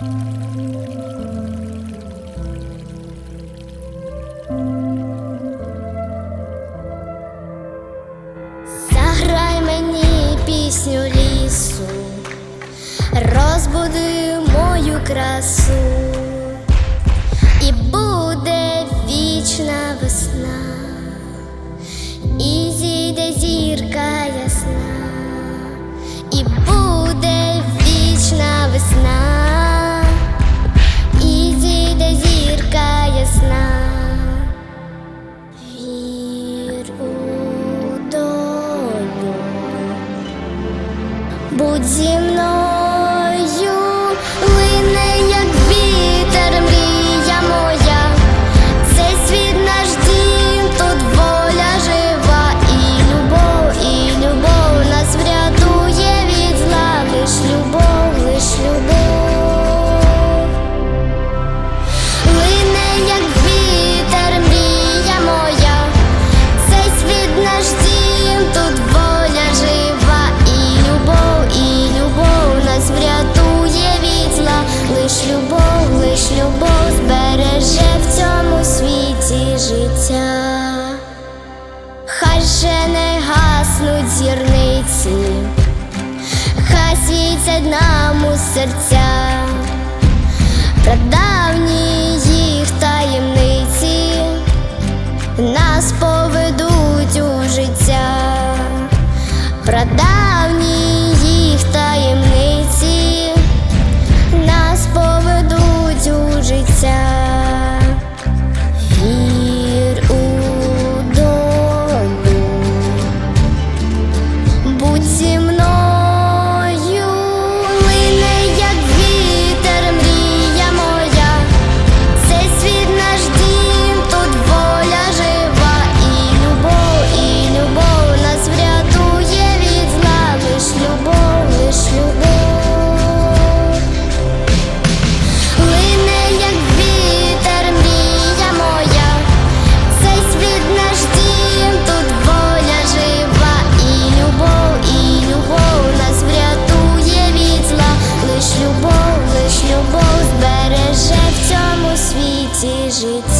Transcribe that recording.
Заграй мені пісню лісу, розбуди мою красу, і буде вічна весна, будь лиш любов, лиш любов збереже в цьому світі життя, хай же не гаснуть зірниці, хай світять нам у серця, прадавні їх таємниці, нас поведуть у життя. Продав життя.